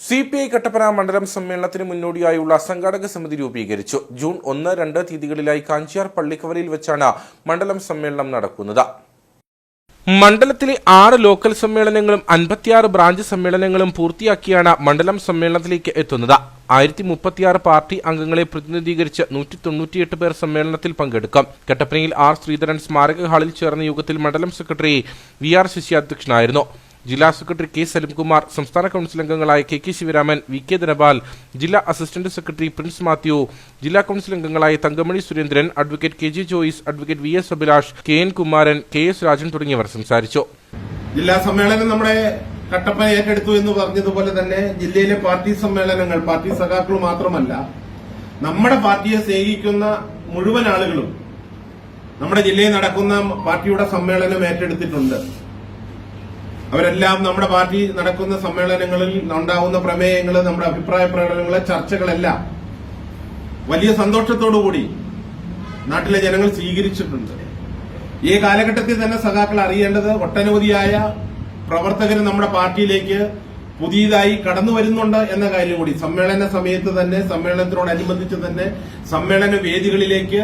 C P I Kattappana മണ്ഡലം സമ്മേളനത്തിന് മുന്നോടിയായുള്ള സംഘാടക സമിതി രൂപീകരിച്ചു. ജൂൺ ഒന്ന് രണ്ട് തീയതികളിലായി കാഞ്ചിയാർ പള്ളിക്കവലയിൽ വെച്ചാണ് മണ്ഡലം സമ്മേളനം നടക്കുന്നത്. മണ്ഡലത്തിലെ ആറ് ലോക്കൽ സമ്മേളനങ്ങളും അൻപത്തിയാറ് ബ്രാഞ്ച് സമ്മേളനങ്ങളും പൂർത്തിയാക്കിയാണ് മണ്ഡലം സമ്മേളനത്തിലേക്ക് എത്തുന്നത്. ആയിരത്തി മുപ്പത്തിയാറ് പാർട്ടി അംഗങ്ങളെ പ്രതിനിധീകരിച്ച് നൂറ്റി തൊണ്ണൂറ്റിയെട്ട് പേർ സമ്മേളനത്തിൽ പങ്കെടുക്കും. കട്ടപ്പനയിൽ ആർ ശ്രീധരൻ സ്മാരക ഹാളിൽ ചേർന്ന യോഗത്തിൽ മണ്ഡലം സെക്രട്ടറി വി ആർ ശശി അധ്യക്ഷനായിരുന്നു ജില്ലാ സെക്രട്ടറി കെ സലിംകുമാർ സംസ്ഥാന കൌൺസിൽ അംഗങ്ങളായ K K Sivaraman V K Dhanapal ജില്ലാ അസിസ്റ്റന്റ് സെക്രട്ടറി പ്രിൻസ് മാത്യു ജില്ലാ കൌൺസിൽ അംഗങ്ങളായ Thankamani Surendran advocate K G Joyce advocate V S Abhilash K N Kumaran K S Rajan തുടങ്ങിയവർ സംസാരിച്ചു. ജില്ലാ സമ്മേളനം നമ്മുടെ കട്ടപ്പന ഏറ്റെടുത്തു എന്ന് പറഞ്ഞതുപോലെ തന്നെ ജില്ലയിലെ പാർട്ടി സമ്മേളനങ്ങൾ പാർട്ടി സഖാക്കൾ മാത്രമല്ല നമ്മുടെ പാർട്ടിയെ സ്നേഹിക്കുന്ന മുഴുവൻ ആളുകളും നമ്മുടെ ജില്ലയിൽ നടക്കുന്ന പാർട്ടിയുടെ സമ്മേളനം ഏറ്റെടുത്തിട്ടുണ്ട്. അവരെല്ലാം നമ്മുടെ പാർട്ടി നടക്കുന്ന സമ്മേളനങ്ങളിൽ ഉണ്ടാവുന്ന പ്രമേയങ്ങൾ നമ്മുടെ അഭിപ്രായ പ്രകടനങ്ങൾ ചർച്ചകളെല്ലാം വലിയ സന്തോഷത്തോടുകൂടി നാട്ടിലെ ജനങ്ങൾ സ്വീകരിച്ചിട്ടുണ്ട്. ഈ കാലഘട്ടത്തിൽ തന്നെ സഖാക്കൾ അറിയേണ്ടത് ഒട്ടനവധിയായ പ്രവർത്തകർ നമ്മുടെ പാർട്ടിയിലേക്ക് പുതിയതായി കടന്നു വരുന്നുണ്ട് എന്ന കാര്യം കൂടി. സമ്മേളന സമയത്ത് തന്നെ സമ്മേളനത്തിനോടനുബന്ധിച്ച് തന്നെ സമ്മേളന വേദികളിലേക്ക്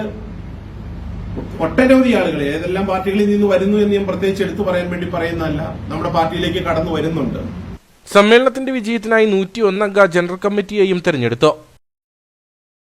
ഒട്ടനവധി ആളുകൾ ഏതെല്ലാം പാർട്ടികളിൽ നിന്ന് വരുന്നു എന്ന് ഞാൻ പ്രത്യേകിച്ച് എടുത്തു പറയാൻ വേണ്ടി പറയുന്നതല്ല നമ്മുടെ പാർട്ടിയിലേക്ക് കടന്നു വരുന്നുണ്ട്. സമ്മേളനത്തിന്റെ വിജയത്തിനായി നൂറ്റി ഒന്നംഗ ജനറൽ കമ്മിറ്റിയെയും തെരഞ്ഞെടുത്തു.